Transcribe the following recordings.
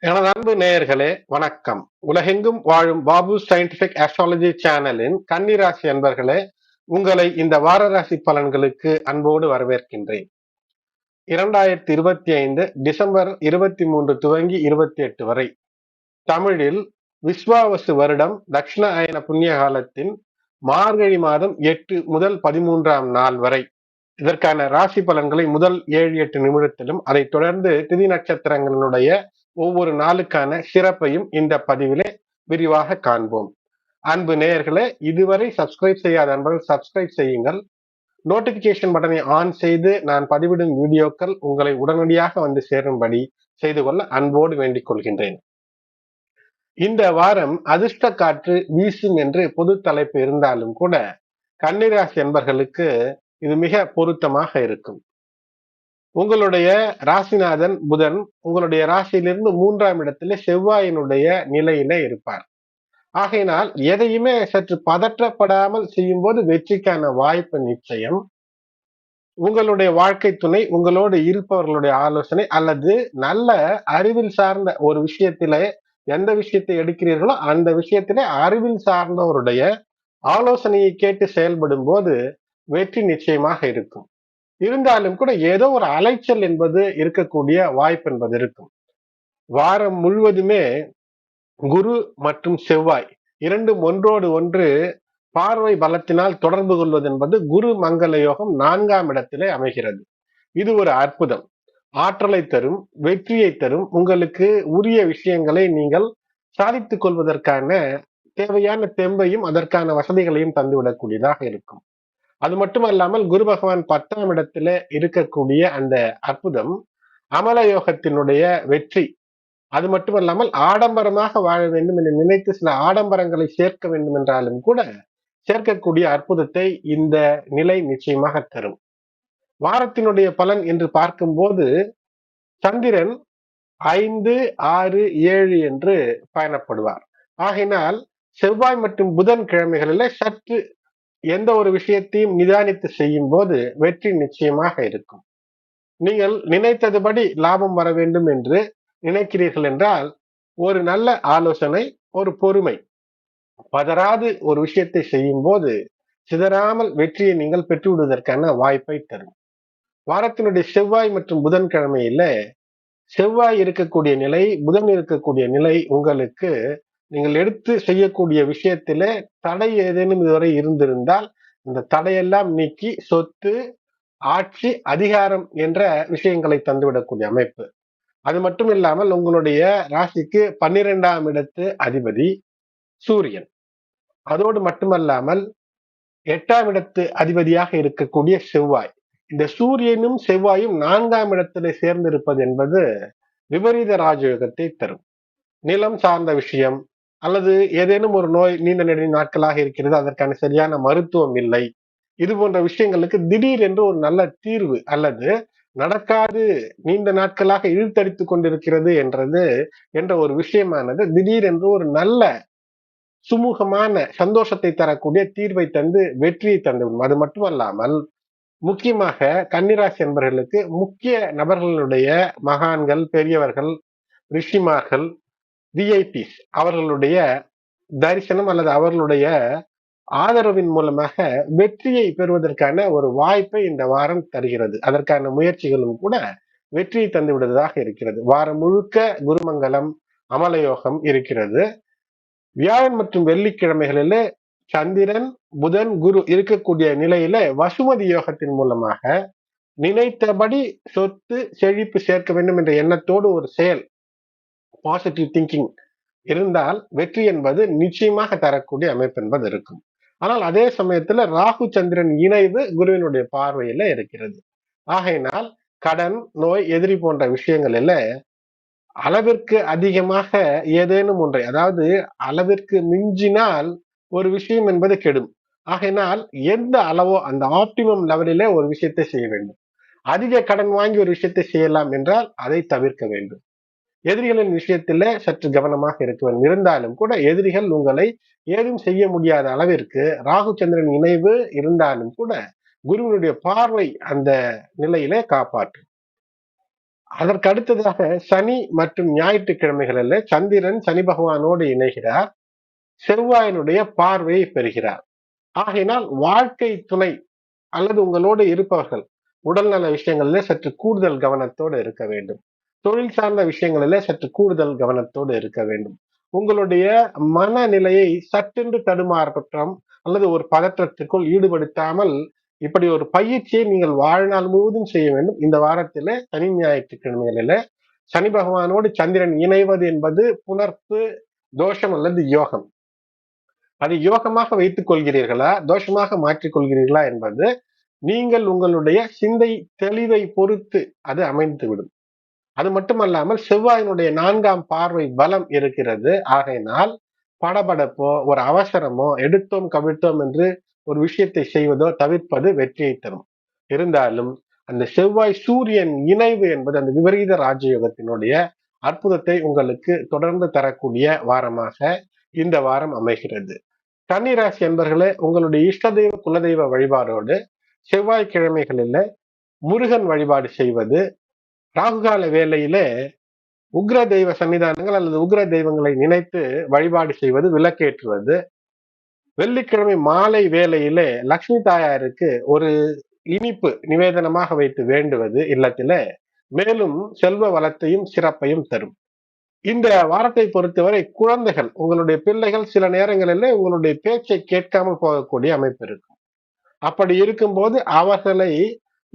எனது அன்பு நேயர்களே வணக்கம். உலகெங்கும் வாழும் பாபு சயின்டிபிக் ஆஸ்ட்ராலஜி சேனலின் கன்னிராசி அன்பர்களே உங்களை இந்த வார ராசி பலன்களுக்கு அன்போடு வரவேற்கின்றேன். இரண்டாயிரத்தி இருபத்தி ஐந்து டிசம்பர் இருபத்தி மூன்று துவங்கி இருபத்தி எட்டு வரை. தமிழில் விஸ்வாவசு வருடம் தட்சிண அயன புண்ணிய காலத்தின் மார்கழி மாதம் எட்டு முதல் பதிமூன்றாம் நாள் வரை. இதற்கான ராசி பலன்களை முதல் ஏழு எட்டு நிமிடத்திலும் அதைத் தொடர்ந்து திதி நட்சத்திரங்களினுடைய ஒவ்வொரு நாளுக்கான சிறப்பையும் இந்த பதிவிலே விரிவாக காண்போம். அன்பு நேயர்களே இதுவரை சப்ஸ்கிரைப் செய்யாத அன்பர்கள் சப்ஸ்கிரைப் செய்யுங்கள். நோட்டிபிகேஷன் பட்டனை ஆன் செய்து நான் பதிவிடும் வீடியோக்கள் உங்களை உடனடியாக வந்து சேரும்படி செய்து கொள்ள அன்போடு வேண்டிக் கொள்கின்றேன். இந்த வாரம் அதிர்ஷ்ட காற்று வீசும் என்று பொது தலைப்பு இருந்தாலும் கூட கன்னிராசி என்பர்களுக்கு இது மிக பொருத்தமாக இருக்கும். உங்களுடைய ராசிநாதன் புதன் உங்களுடைய ராசியிலிருந்து மூன்றாம் இடத்துல செவ்வாயினுடைய நிலையில இருப்பார். ஆகையினால் எதையுமே சற்று பதற்றப்படாமல் செய்யும் போது வெற்றிக்கான வாய்ப்பு நிச்சயம். உங்களுடைய வாழ்க்கை துணை உங்களோடு இருப்பவர்களுடைய ஆலோசனை அல்லது நல்ல அறிவில் சார்ந்த ஒரு விஷயத்தில எந்த விஷயத்தை எடுக்கிறீர்களோ அந்த விஷயத்திலே அறிவில் சார்ந்தவருடைய ஆலோசனையை கேட்டு செயல்படும் போது வெற்றி நிச்சயமாக இருக்கும். இருந்தாலும் கூட ஏதோ ஒரு அலைச்சல் என்பது இருக்கக்கூடிய வாய்ப்பு என்பது இருக்கும். வாரம் முழுவதுமே குரு மற்றும் செவ்வாய் இரண்டும் ஒன்றோடு ஒன்று பார்வை பலத்தினால் தொடர்பு கொள்வது என்பது குரு மங்கள யோகம் நான்காம் இடத்திலே அமைகிறது. இது ஒரு அற்புதம். ஆற்றலை தரும் வெற்றியை தரும் உங்களுக்கு உரிய விஷயங்களை நீங்கள் சாதித்துக் கொள்வதற்கான தேவையான தெம்பையும் அதற்கான வசதிகளையும் தந்துவிடக்கூடியதாக இருக்கும். அது மட்டுமல்லாமல் குரு பகவான் பத்தாம் இடத்துல இருக்கக்கூடிய அந்த அற்புதம் அமல யோகத்தினுடைய வெற்றி அது மட்டுமல்லாமல் ஆடம்பரமாக வாழ வேண்டும் என்று நினைத்து சில ஆடம்பரங்களை சேர்க்க வேண்டும் என்றாலும் கூட சேர்க்கக்கூடிய அற்புதத்தை இந்த நிலை நிச்சயமாக தரும். வாரத்தினுடைய பலன் என்று பார்க்கும்போது சந்திரன் ஐந்து ஆறு ஏழு என்று பயணப்படுவார். ஆகையினால் செவ்வாய் மற்றும் புதன் கிழமைகளில் சற்று எந்த ஒரு விஷயத்தையும் நிதானித்து செய்யும் போது வெற்றி நிச்சயமாக இருக்கும். நீங்கள் நினைத்ததுபடி லாபம் வர வேண்டும் என்று நினைக்கிறீர்கள் என்றால் ஒரு நல்ல ஆலோசனை ஒரு பொறுமை. பதறாது ஒரு விஷயத்தை செய்யும் போது சிதறாமல் வெற்றியை நீங்கள் பெற்றுவிடுவதற்கான வாய்ப்பை தரும். வாரத்தினுடைய செவ்வாய் மற்றும் புதன்கிழமையில செவ்வாய் இருக்கக்கூடிய நிலை புதன் இருக்கக்கூடிய நிலை உங்களுக்கு நீங்கள் எடுத்து செய்யக்கூடிய விஷயத்தில தடை ஏதேனும் இதுவரை இருந்திருந்தால் இந்த தடையெல்லாம் நீக்கி சொத்து ஆட்சி அதிகாரம் என்ற விஷயங்களை தந்துவிடக்கூடிய அமைப்பு. அது மட்டும் இல்லாமல் உங்களுடைய ராசிக்கு பன்னிரெண்டாம் இடத்து அதிபதி சூரியன். அதோடு மட்டுமல்லாமல் எட்டாம் இடத்து அதிபதியாக இருக்கக்கூடிய செவ்வாய். இந்த சூரியனும் செவ்வாயும் நான்காம் இடத்துல சேர்ந்திருப்பது என்பது விபரீத ராஜயோகத்தை தரும். நிலம் சார்ந்த விஷயம் அல்லது ஏதேனும் ஒரு நோய் நீண்ட நெடு நாட்களாக இருக்கிறது அதற்கான சரியான மருத்துவம் இல்லை. இது போன்ற விஷயங்களுக்கு திடீர் என்று ஒரு நல்ல தீர்வு அல்லது நடக்காது நீண்ட நாட்களாக இழுத்தடித்து கொண்டிருக்கிறது என்றது என்ற ஒரு விஷயமானது திடீர் என்று ஒரு நல்ல சுமூகமான சந்தோஷத்தை தரக்கூடிய தீர்வை தந்து வெற்றியை தந்துவிடும். அது மட்டுமல்லாமல் முக்கியமாக கன்னிராசி என்பவர்களுக்கு முக்கிய நபர்களுடைய மகான்கள் பெரியவர்கள் ரிஷிமார்கள் விஐபிஸ் அவர்களுடைய தரிசனம் அல்லது அவர்களுடைய ஆதரவின் மூலமாக வெற்றியை பெறுவதற்கான ஒரு வாய்ப்பை இந்த வாரம் தருகிறது. அதற்கான முயற்சிகளும் கூட வெற்றியை தந்து விடுவதாக இருக்கிறது. வாரம் முழுக்க குருமங்கலம் அமலயோகம் இருக்கிறது. வியாழன் மற்றும் வெள்ளிக்கிழமைகளில் சந்திரன் புதன் குரு இருக்கக்கூடிய நிலையில வசுமதி யோகத்தின் மூலமாக நினைத்தபடி சொத்து செழிப்பு சேர்க்க வேண்டும் என்ற எண்ணத்தோடு ஒரு செயல் பாசிட்டிவ் திங்கிங் இருந்தால் வெற்றி என்பது நிச்சயமாக தரக்கூடிய அமைப்பு என்பது இருக்கும். ஆனால் அதே சமயத்துல ராகு சந்திரன் இணைவு குருவினுடைய பார்வையில இருக்கிறது. ஆகையினால் கடன் நோய் எதிரி போன்ற விஷயங்களில அளவிற்கு அதிகமாக ஏதேனும் ஒன்றை அதாவது அளவிற்கு மிஞ்சினால் ஒரு விஷயம் என்பது கெடும். ஆகையினால் எந்த அளவோ அந்த ஆப்டிமம் லெவலிலே ஒரு விஷயத்தை செய்ய வேண்டும். அதிக கடன் வாங்கி ஒரு விஷயத்தை செய்யலாம் என்றால் அதை தவிர்க்க வேண்டும். எதிரிகளின் விஷயத்துல சற்று கவனமாக இருக்க வேண்டும். இருந்தாலும் கூட எதிரிகள் உங்களை ஏதும் செய்ய முடியாத அளவிற்கு ராகு சந்திரன் இணைவு இருந்தாலும் கூட குருவினுடைய பார்வை அந்த நிலையிலே காப்பாற்றும். அதற்கு அடுத்ததாக சனி மற்றும் ஞாயிற்றுக்கிழமைகளில் சந்திரன் சனி பகவானோடு இணைகிறார். செவ்வாயினுடைய பார்வையை பெறுகிறார். ஆகையினால் வாழ்க்கை துணை அல்லது உங்களோடு இருப்பவர்கள் உடல்நல விஷயங்களில் சற்று கூடுதல் கவனத்தோடு இருக்க வேண்டும். தொழில் சார்ந்த விஷயங்களிலே சற்று கூடுதல் கவனத்தோடு இருக்க வேண்டும். உங்களுடைய மனநிலையை சட்டென்று தடுமாற்றம் அல்லது ஒரு பதற்றத்திற்குள் ஈடுபடுத்தாமல் இப்படி ஒரு பயிற்சியை நீங்கள் வாழ்நாள் முழுவதும் செய்ய வேண்டும். இந்த வாரத்தில சனி ஞாயிற்றுக்கிழமைகளில சனி பகவானோடு சந்திரன் இணைவது என்பது புணர்ப்பு தோஷம் அல்லது யோகம். அதை யோகமாக வைத்துக் கொள்கிறீர்களா? தோஷமாக மாற்றிக் கொள்கிறீர்களா என்பது நீங்கள் உங்களுடைய சிந்தை தெளிவை பொறுத்து அது அமைந்துவிடும். அது மட்டுமல்லாமல் செவ்வாயினுடைய நான்காம் பார்வை பலம் இருக்கிறது. ஆகையினால் படபடப்போ ஒரு அவசரமோ எடுத்தோம் கவிழ்த்தோம் என்று ஒரு விஷயத்தை செய்வதோ தவிர்ப்பது வெற்றியை தரும். இருந்தாலும் அந்த செவ்வாய் சூரியன் இணைவு என்பது அந்த விபரீத ராஜயோகத்தினுடைய அற்புதத்தை உங்களுக்கு தொடர்ந்து தரக்கூடிய வாரமாக இந்த வாரம் அமைகிறது. கன்னிராசி என்பர்களே உங்களுடைய இஷ்ட தெய்வ குலதெய்வ வழிபாடோடு செவ்வாய்க்கிழமைகளில் முருகன் வழிபாடு செய்வது ராகுகால வேலையிலே உக்ர தெய்வ சன்னிதானங்கள் அல்லது உக்ர தெய்வங்களை நினைத்து வழிபாடு செய்வது விளக்கேற்றுவது. வெள்ளிக்கிழமை மாலை வேலையிலே லக்ஷ்மி தாயாருக்கு ஒரு இனிப்பு நிவேதனமாக வைத்து வேண்டுவது இல்லத்தில மேலும் செல்வ வளத்தையும் சிறப்பையும் தரும். இந்த வாரத்தை பொறுத்தவரை குழந்தைகள் உங்களுடைய பிள்ளைகள் சில நேரங்களில் உங்களுடைய பேச்சை கேட்காமல் போகக்கூடிய அமைப்பு இருக்கும். அப்படி இருக்கும்போது அவர்களை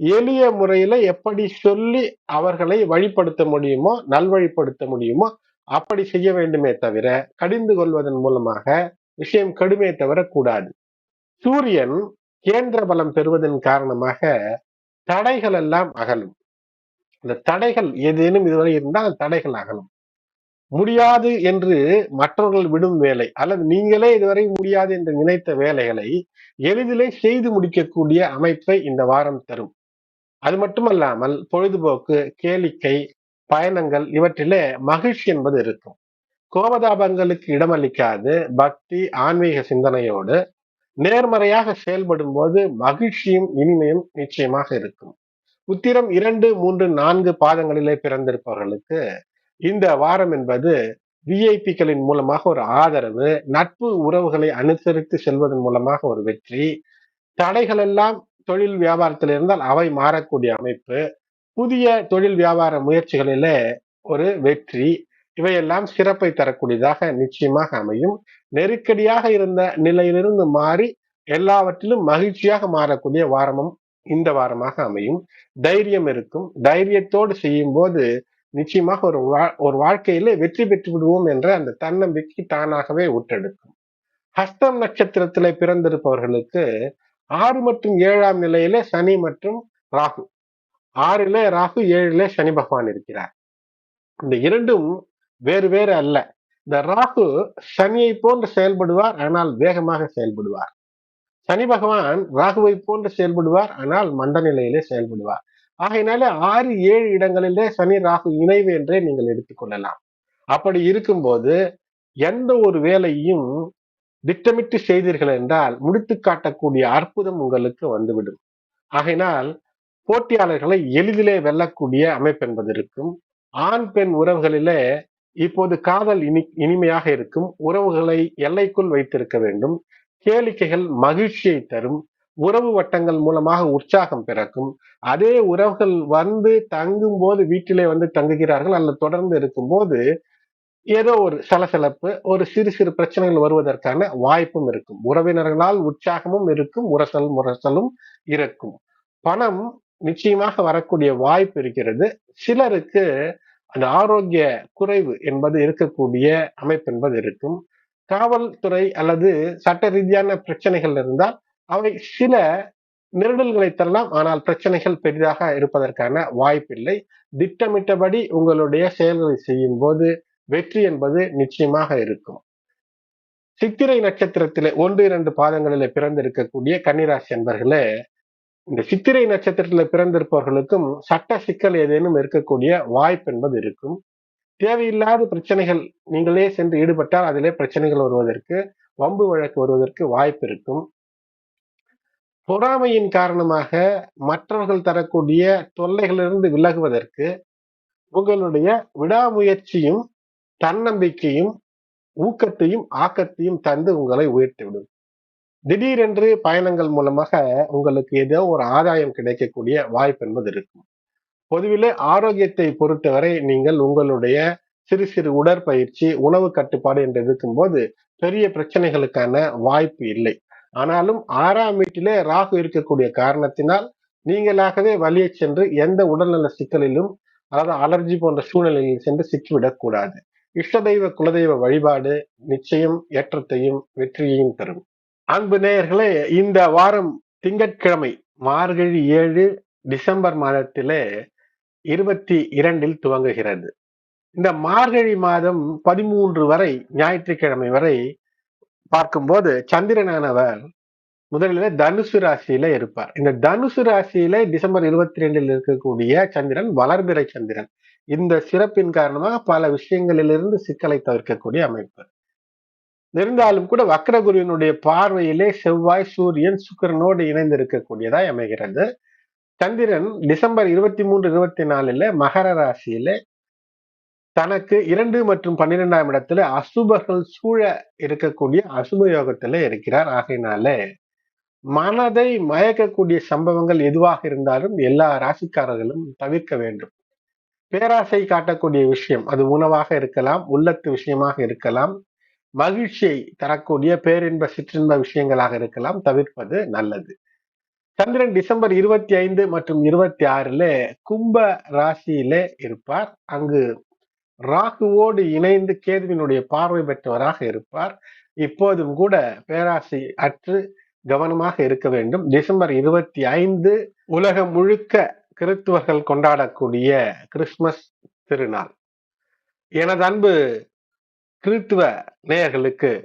எளிய முறையில எப்படி சொல்லி அவர்களை வழிப்படுத்த முடியுமோ நல்வழிப்படுத்த முடியுமோ அப்படி செய்ய வேண்டுமே தவிர கடிந்து கொள்வதன் மூலமாக விஷயம் கடுமையை தவிர கூடாது சூரியன் கேந்திர பலம் பெறுவதன் காரணமாக தடைகள் எல்லாம் அகலும். அந்த தடைகள் ஏதேனும் இதுவரை இருந்தால் தடைகள் அகலும். முடியாது என்று மற்றவர்கள் விடும் வேலை அல்லது நீங்களே இதுவரை முடியாது என்று நினைத்த வேலைகளை எளிதிலே செய்து முடிக்கக்கூடிய அமைப்பை இந்த வாரம் தரும். அது மட்டுமல்லாமல் பொழுதுபோக்கு கேளிக்கை பயணங்கள் இவற்றிலே மகிழ்ச்சி என்பது இருக்கும். கோபதாபங்களுக்கு இடமளிக்காது. பக்தி ஆன்மீக சிந்தனையோடு நேர்மறையாக செயல்படும் போது மகிழ்ச்சியும் இனிமையும் நிச்சயமாக இருக்கும். உத்திரம் இரண்டு மூன்று நான்கு பாதங்களிலே பிறந்திருப்பவர்களுக்கு இந்த வாரம் என்பது விஐபிக்களின் மூலமாக ஒரு ஆதரவு நட்பு உறவுகளை அனுசரித்து செல்வதன் மூலமாக ஒரு வெற்றி. தடைகள் எல்லாம் தொழில் வியாபாரத்தில் இருந்தால் அவை மாறக்கூடிய அமைப்பு. புதிய தொழில் வியாபார முயற்சிகளில ஒரு வெற்றி. இவையெல்லாம் சிறப்பை தரக்கூடியதாக நிச்சயமாக அமையும். நெருக்கடியாக இருந்த நிலையிலிருந்து மாறி எல்லாவற்றிலும் மகிழ்ச்சியாக மாறக்கூடிய வாரமும் இந்த வாரமாக அமையும். தைரியம் இருக்கும். தைரியத்தோடு செய்யும் போது நிச்சயமாக ஒரு வா ஒரு வாழ்க்கையில வெற்றி பெற்று விடுவோம் என்ற அந்த தன்னம்பிக்கை தானாகவே உற்றெடுக்கும் ஹஸ்தம் நட்சத்திரத்திலே பிறந்திருப்பவர்களுக்கு ஆறு மற்றும் ஏழாம் நிலையில சனி மற்றும் ராகு. ஆறுல ராகு ஏழுல சனி பகவான் இருக்கிறார். இந்த இரண்டும் வேறு வேறு அல்ல. இந்த ராகு சனியை போன்று செயல்படுவார் ஆனால் வேகமாக செயல்படுவார். சனி பகவான் ராகுவை போன்று செயல்படுவார் ஆனால் மண்ட நிலையிலே செயல்படுவார். ஆகையினால ஆறு ஏழு இடங்களிலே சனி ராகு இணைவு என்றே நீங்கள் எடுத்துக்கொள்ளலாம் அப்படி இருக்கும்போது எந்த ஒரு வேலையும் திட்டமிட்டு செய்தீர்கள் என்றால் முடித்து காட்டக்கூடிய அற்புதம் உங்களுக்கு வந்துவிடும். ஆகையினால் போட்டியாளர்களை எளிதிலே வெல்லக்கூடிய அமைப்பு என்பது இருக்கும். ஆண் பெண் உறவுகளிலே இப்போது காதல் இனி இனிமையாக இருக்கும். உறவுகளை எல்லைக்குள் வைத்திருக்க வேண்டும். கேளிக்கைகள் மகிழ்ச்சியை தரும். உறவு வட்டங்கள் மூலமாக உற்சாகம் பிறக்கும். அதே உறவுகள் வந்து தங்கும் போது வீட்டிலே வந்து தங்குகிறார்கள் அல்லது தொடர்ந்து இருக்கும் போது ஏதோ ஒரு சலசலப்பு ஒரு சிறு சிறு பிரச்சனைகள் வருவதற்கான வாய்ப்பும் இருக்கும். உறவினர்களால் உற்சாகமும் இருக்கும் உரசல் முரசலும் இருக்கும். பணம் நிச்சயமாக வரக்கூடிய வாய்ப்பு இருக்கிறது. சிலருக்கு அந்த ஆரோக்கிய குறைவு என்பது இருக்கக்கூடிய அமைப்பு என்பது இருக்கும். காவல்துறை அல்லது சட்ட ரீதியான பிரச்சனைகள் இருந்தால் அவை சில நெருடல்களை தரலாம். ஆனால் பிரச்சனைகள் பெரிதாக இருப்பதற்கான வாய்ப்பில்லை. திட்டமிட்டபடி உங்களுடைய செயல்களை செய்யும் போது வெற்றி என்பது நிச்சயமாக இருக்கும். சித்திரை நட்சத்திரத்திலே ஒன்று இரண்டு பாதங்களிலே பிறந்திருக்கக்கூடிய கன்னிராசி என்பர்களே இந்த சித்திரை நட்சத்திரத்துல பிறந்திருப்பவர்களுக்கும் சட்ட சிக்கல் ஏதேனும் இருக்கக்கூடிய வாய்ப்பு என்பது இருக்கும். தேவையில்லாத பிரச்சனைகள் நீங்களே சென்று ஈடுபட்டால் அதிலே பிரச்சனைகள் வருவதற்கு வம்பு வழக்கு வருவதற்கு வாய்ப்பு இருக்கும். பொறாமையின் காரணமாக மற்றவர்கள் தரக்கூடிய தொல்லைகளிலிருந்து விலகுவதற்கு உங்களுடைய விடாமுயற்சியும் தன்னம்பிக்கையும் ஊக்கத்தையும் ஆக்கத்தையும் தந்து உங்களை உயர்த்திவிடும். திடீரென்று பயணங்கள் மூலமாக உங்களுக்கு ஏதோ ஒரு ஆதாயம் கிடைக்கக்கூடிய வாய்ப்பு என்பது இருக்கும். பொதுவிலே ஆரோக்கியத்தை பொறுத்தவரை நீங்கள் உங்களுடைய சிறு சிறு உடற்பயிற்சி உணவு கட்டுப்பாடு என்று இருக்கும்போது பெரிய பிரச்சனைகளுக்கான வாய்ப்பு இல்லை. ஆனாலும் ஆறாம் வீட்டிலே ராகு இருக்கக்கூடிய காரணத்தினால் நீங்களாகவே வழியை சென்று எந்த உடல்நல சிக்கலிலும் அதாவது அலர்ஜி போன்ற சூழ்நிலையில் சென்று சிக்கிவிடக் கூடாது இஷ்ட தெய்வ குலதெய்வ வழிபாடு நிச்சயம் ஏற்றத்தையும் வெற்றியையும் தரும். அன்பு நேயர்களே இந்த வாரம் திங்கட்கிழமை மார்கழி ஏழு டிசம்பர் மாதத்திலே இருபத்தி இரண்டில் துவங்குகிறது. இந்த மார்கழி மாதம் பதிமூன்று வரை ஞாயிற்றுக்கிழமை வரை பார்க்கும்போது சந்திரனானவர் முதலில் தனுசு ராசியில இருப்பார். இந்த தனுசு ராசியில டிசம்பர் இருபத்தி ரெண்டில் இருக்கக்கூடிய சந்திரன் வளர்பிறை சந்திரன். இந்த சிறப்பின் காரணமாக பல விஷயங்களிலிருந்து சிக்கலை தவிர்க்கக்கூடிய அமைப்பு. இருந்தாலும் கூட வக்ரகுருவினுடைய பார்வையிலே செவ்வாய் சூரியன் சுக்கரனோடு இணைந்து இருக்கக்கூடியதாய் அமைகிறது. சந்திரன் டிசம்பர் இருபத்தி மூன்று இருபத்தி நாலுல மகர ராசியில தனக்கு இரண்டு மற்றும் பன்னிரெண்டாம் இடத்துல அசுபர்கள் சூழ இருக்கக்கூடிய அசுப யோகத்துல இருக்கிறார். ஆகையினால மனதை மயக்கக்கூடிய சம்பவங்கள் எதுவாக இருந்தாலும் எல்லா ராசிக்காரர்களும் தவிர்க்க வேண்டும். பேராசை காட்டக்கூடிய விஷயம் அது உணவாக இருக்கலாம் உள்ளத்து விஷயமாக இருக்கலாம் மகிழ்ச்சியை தரக்கூடிய பேரின்ப சிற்றின்ப விஷயங்களாக இருக்கலாம் தவிர்ப்பது நல்லது. சந்திரன் டிசம்பர் இருபத்தி ஐந்து மற்றும் இருபத்தி ஆறுல கும்ப ராசியிலே இருப்பார். அங்கு ராகுவோடு இணைந்து கேதுவினுடைய பார்வை பெற்றவராக இருப்பார். இப்போதும் கூட பேராசை அற்று கவனமாக இருக்க வேண்டும். டிசம்பர் இருபத்தி ஐந்து உலகம் முழுக்க கிறிஸ்துவர்கள் கொண்டாடக்கூடிய கிறிஸ்துமஸ் திருநாள். எனது அன்பு கிறிஸ்துவ நேயர்களுக்கு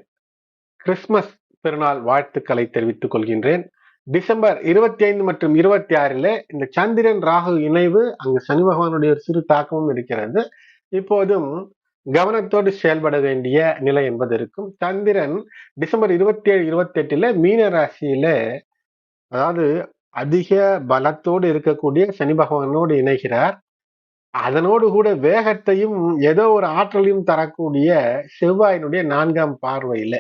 கிறிஸ்துமஸ் பெருநாள் வாழ்த்துக்களை தெரிவித்துக் கொள்கின்றேன். டிசம்பர் இருபத்தி ஐந்து மற்றும் இருபத்தி ஆறில் இந்த சந்திரன் ராகு இணைவு அங்கு சனி பகவானுடைய ஒரு சிறு தாக்கமும் இருக்கிறது. இப்போதும் கவனத்தோடு செயல்பட வேண்டிய நிலை என்பது இருக்கும். சந்திரன் டிசம்பர் இருபத்தி ஏழு இருபத்தி எட்டுல மீன ராசியில அதாவது அதிக பலத்தோடு இருக்கக்கூடிய சனி பகவானோடு இணைகிறார். அதனோடு கூட வேகத்தையும் ஏதோ ஒரு ஆற்றலையும் தரக்கூடிய செவ்வாயினுடைய நான்காம் பார்வையில.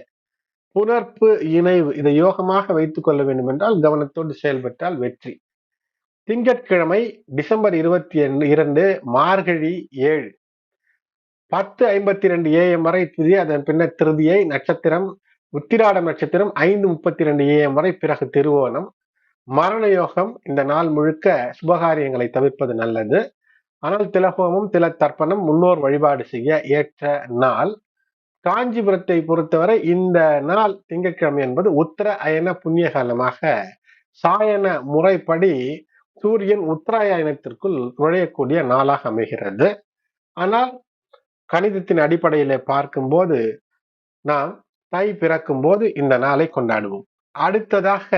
புணர்ப்பு இணைவு இதை யோகமாக வைத்துக் கொள்ள வேண்டும் என்றால் கவனத்தோடு செயல்பட்டால் வெற்றி. திங்கட்கிழமை டிசம்பர் இருபத்தி இரண்டு மார்கழி ஏழு. பத்து ஐம்பத்தி ரெண்டு ஏஎம் வரை திதி அதன் பின்னர் திருதியை நட்சத்திரம் உத்திராடம் நட்சத்திரம் ஐந்து முப்பத்தி ரெண்டு ஏஎம் வரை பிறகு திருவோணம். மரண யோகம் இந்த நாள் முழுக்க சுபகாரியங்களை தவிர்ப்பது நல்லது. ஆனால் திலகோமம் தில தர்ப்பணம் முன்னோர் வழிபாடு செய்ய ஏற்ற நாள். காஞ்சிபுரத்தை பொறுத்தவரை இந்த நாள் திங்கட்கிழமை என்பது உத்தர அயன புண்ணிய காலமாக சாயன முறைப்படி சூரியன் உத்தராயணத்திற்குள் நுழையக்கூடிய நாளாக அமைகிறது. ஆனால் கணிதத்தின் அடிப்படையில பார்க்கும்போது நாம் தை பிறக்கும் போது இந்த நாளை கொண்டாடுவோம். அடுத்ததாக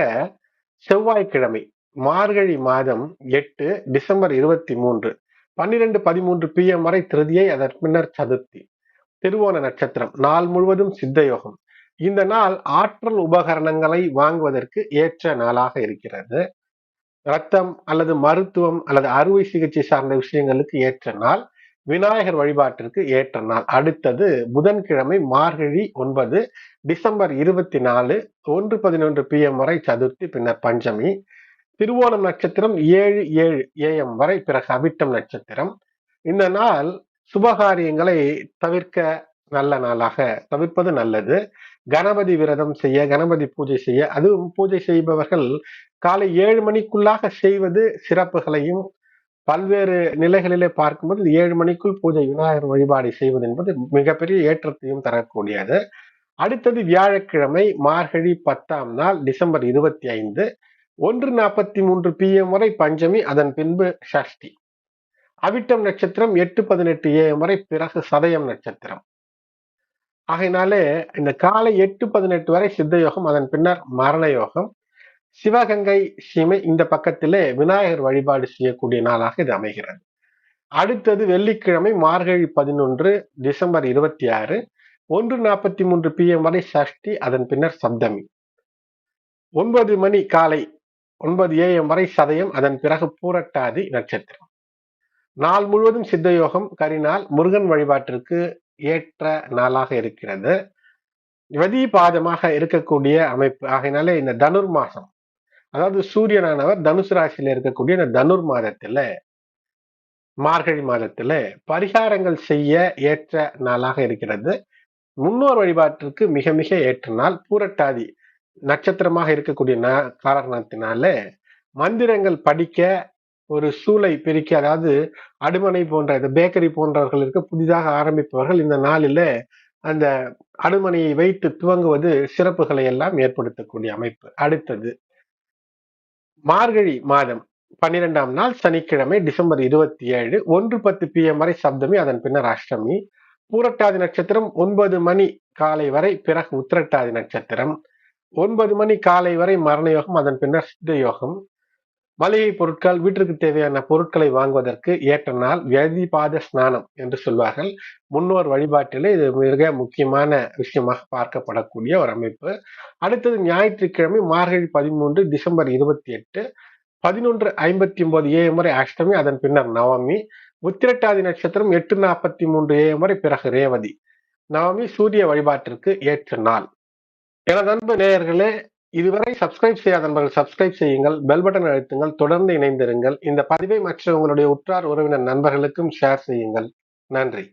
செவ்வாய்க்கிழமை மார்கழி மாதம் எட்டு டிசம்பர் இருபத்தி மூன்று பன்னிரெண்டு பதிமூன்று பி எம் வரை திருதியை அதன் பின்னர் சதுர்த்தி. திருவோண நட்சத்திரம் நாள் முழுவதும் சித்தயோகம். இந்த நாள் ஆற்றல் உபகரணங்களை வாங்குவதற்கு ஏற்ற நாளாக இருக்கிறது. ரத்தம் அல்லது மருத்துவம் அல்லது அறுவை சிகிச்சை சார்ந்த விஷயங்களுக்கு ஏற்ற நாள். விநாயகர் வழிபாட்டிற்கு ஏற்ற நாள். அடுத்தது புதன்கிழமை மார்கழி ஒன்பது டிசம்பர் இருபத்தி நாலு ஒன்று பதினொன்று பிஎம் வரை சதுர்த்தி பின்னர் பஞ்சமி. திருவோணம் நட்சத்திரம் ஏழு ஏழு ஏஎம் வரை பிறகு அவிட்டம் நட்சத்திரம். இந்த நாள் சுபகாரியங்களை தவிர்க்க நல்ல நாளாக தவிர்ப்பது நல்லது. கணபதி விரதம் செய்ய கணபதி பூஜை செய்ய அதுவும் பூஜை செய்பவர்கள் காலை ஏழு மணிக்குள்ளாக செய்வது சிறப்புகளையும் பல்வேறு நிலைகளிலே பார்க்கும்போது ஏழு மணிக்குள் பூஜை விநாயகர் வழிபாடு செய்வது என்பது மிகப்பெரிய ஏற்றத்தையும் தரக்கூடியது. அடுத்தது வியாழக்கிழமை மார்கழி பத்தாம் நாள் டிசம்பர் இருபத்தி ஐந்து ஒன்று நாற்பத்தி மூன்று பிஎம் வரை பஞ்சமி அதன் பின்பு ஷஷ்டி. அவிட்டம் நட்சத்திரம் எட்டு பதினெட்டு ஏஎம் வரை பிறகு சதயம் நட்சத்திரம். ஆகையினாலே இந்த காலை எட்டு பதினெட்டு வரை சித்த யோகம் அதன் பின்னர் மரண யோகம். சிவகங்கை சீமை இந்த பக்கத்திலே விநாயகர் வழிபாடு செய்யக்கூடிய நாளாக இது அமைகிறது. அடுத்தது வெள்ளிக்கிழமை மார்கழி பதினொன்று டிசம்பர் இருபத்தி ஆறு ஒன்று நாற்பத்தி மூன்று பிஎம் வரை சஷ்டி அதன் பின்னர் சப்தமி. ஒன்பது மணி காலை ஒன்பது ஏஎம் வரை சதயம் அதன் பிறகு பூரட்டாதி நட்சத்திரம். நாள் முழுவதும் சித்தயோகம் கரிநாள் முருகன் வழிபாட்டிற்கு ஏற்ற நாளாக இருக்கிறது. வதி பாதமாக இருக்கக்கூடிய அமைப்பு. ஆகையினாலே இந்த தனுர் மாசம் அதாவது சூரியனானவர் தனுசு ராசியில இருக்கக்கூடிய இந்த தனுர் மாதத்துல மார்கழி மாதத்துல பரிகாரங்கள் செய்ய ஏற்ற நாளாக இருக்கிறது. முன்னோர் வழிபாட்டிற்கு மிக மிக ஏற்ற நாள். பூரட்டாதி நட்சத்திரமாக இருக்கக்கூடிய காரணத்தினால மந்திரங்கள் படிக்க ஒரு சூளை பிரிக்க அதாவது அடுமனை போன்ற இந்த பேக்கரி போன்றவர்களுக்கு புதிதாக ஆரம்பிப்பவர்கள் இந்த நாளில அந்த அடுமனையை வைத்து துவங்குவது சிறப்புகளை எல்லாம் ஏற்படுத்தக்கூடிய அமைப்பு. அடுத்தது மார்கழி மாதம் பன்னிரெண்டாம் நாள் சனிக்கிழமை டிசம்பர் இருபத்தி ஏழு ஒன்று பத்து பி எம் வரை சப்தமி அதன் பின்னர் அஷ்டமி. பூரட்டாதி நட்சத்திரம் ஒன்பது மணி காலை வரை பிறகு உத்திரட்டாதி நட்சத்திரம். ஒன்பது மணி காலை வரை மரண யோகம் அதன் பின்னர் சித்த யோகம். மளிகை பொருட்கள் வீட்டிற்கு தேவையான பொருட்களை வாங்குவதற்கு ஏற்ற நாள் வியதிபாத ஸ்நானம் என்று சொல்வார்கள். முன்னோர் வழிபாட்டிலே இது மிக முக்கியமான விஷயமாக பார்க்கப்படக்கூடிய ஒரு அமைப்பு. அடுத்தது ஞாயிற்றுக்கிழமை மார்கழி பதிமூன்று டிசம்பர் இருபத்தி எட்டு பதினொன்று ஐம்பத்தி ஒன்பது ஏஎம் வரை அஷ்டமி அதன் பின்னர் நவமி உத்திரட்டாதி நட்சத்திரம் எட்டு நாற்பத்தி மூன்று ஏஎம் வரை பிறகு ரேவதி. நவமி சூரிய வழிபாட்டிற்கு ஏற்ற நாள். எனது அன்பு நேயர்களே இதுவரை சப்ஸ்கிரைப் செய்யாத நண்பர்கள் சப்ஸ்கிரைப் செய்யுங்கள் பெல் பட்டன் அழுத்துங்கள் தொடர்ந்து இணைந்திருங்கள். இந்த பதிவை மற்ற உங்களுடைய உற்றார் உறவினர் நண்பர்களுக்கும் ஷேர் செய்யுங்கள். நன்றி.